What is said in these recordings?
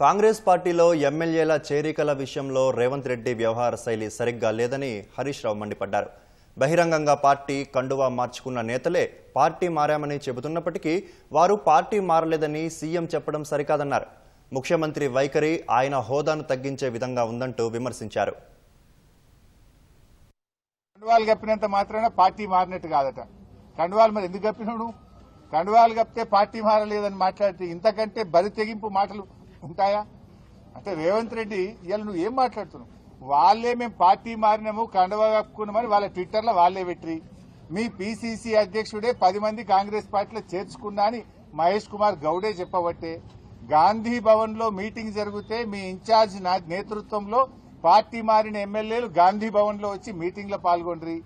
కాంగ్రెస్ పార్టీలో ఎమ్మెల్యేల చేరికల విషయంలో రేవంత్ రెడ్డి వ్యవహార శైలి సరిగ్గా లేదని హరీష్ రావు మండిపడ్డారు. బహిరంగంగా పార్టీ కండువా మార్చుకున్న నేతలే పార్టీ మారామని చెబుతున్నప్పటికీ వారు పార్టీ మారలేదని సీఎం చెప్పడం సరికాదన్నారు. ముఖ్యమంత్రి వైఖరి ఆయన హోదాను తగ్గించే విధంగా ఉందంటూ విమర్శించారు. కండువాలు కప్పినంత మాత్రమే పార్టీ మారినట్టు కాదట. కండువాలు మరి ఎందుకు కప్పినాడు కండువాలు కప్పితే పార్టీ మారలేదని మాట్లాడితే ఇంతకంటే బరి తెగింపు మాటలు ఉంటాయా? అంటే రేవంత్ రెడ్డి ఇవాళ నువ్వు ఏం మాట్లాడుతున్నావు? వాళ్ళే మేము పార్టీ మారినాము కండువా కప్పుకున్నామని వాళ్ళ ట్విట్టర్లో వాళ్ళే పెట్టి. మీ పిసిసి అధ్యక్షుడే పది మంది కాంగ్రెస్ పార్టీలో చేర్చుకున్నా అని మహేష్ కుమార్ గౌడే చెప్పబట్టే. గాంధీ భవన్లో మీటింగ్ జరిగితే మీ ఇన్ఛార్జ్ నా నేతృత్వంలో పార్టీ మారిన ఎమ్మెల్యేలు గాంధీ భవన్లో వచ్చి మీటింగ్లో పాల్గొండ్రి.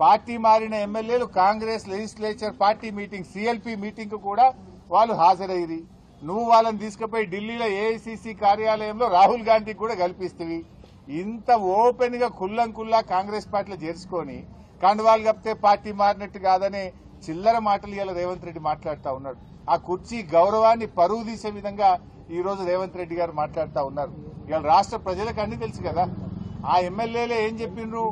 పార్టీ మారిన ఎమ్మెల్యేలు Congress legislature party meeting CLP meeting కూడా వాళ్ళు హాజరయ్యి నువ్వు వాళ్ళని తీసుకుపోయి ఢిల్లీలో ఏఐసిసి కార్యాలయంలో రాహుల్ గాంధీకి కూడా కల్పిస్తుంది ఇంత ఓపెన్గా కుల్లం కుల్లా కాంగ్రెస్ పార్టీలో చేర్చుకొని కండువాలు కప్పితే పార్టీ మారినట్టు కాదనే చిల్లర మాటలు ఇలా రేవంత్ రెడ్డి మాట్లాడుతూ ఉన్నాడు. ఆ కుర్చీ గౌరవాన్ని పరువు తీసే విధంగా ఈ రోజు రేవంత్ రెడ్డి గారు మాట్లాడుతూ ఉన్నారు. ఇవాళ రాష్ట్ర ప్రజలకు అన్ని తెలుసు కదా. ఆ ఎమ్మెల్యేలే ఏం చెప్పిండ్రు?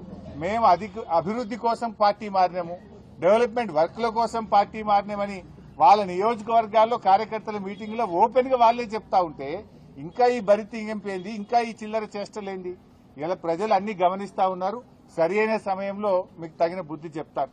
మేము అధిక అభివృద్ధి కోసం పార్టీ మారినాము. డెవలప్మెంట్ వర్క్ల కోసం పార్టీ మారినామని వాళ్ళ నియోజకవర్గాల్లో కార్యకర్తల మీటింగ్లో ఓపెన్గా వాళ్ళే చెప్తా ఉంటే ఇంకా ఈ బరి తింగంపేంది ఇంకా ఈ చిల్లర చేష్టలేంది. ఇలా ప్రజలు అన్ని గమనిస్తా ఉన్నారు. సరైన సమయంలో మీకు తగిన బుద్ధి చెప్తారు.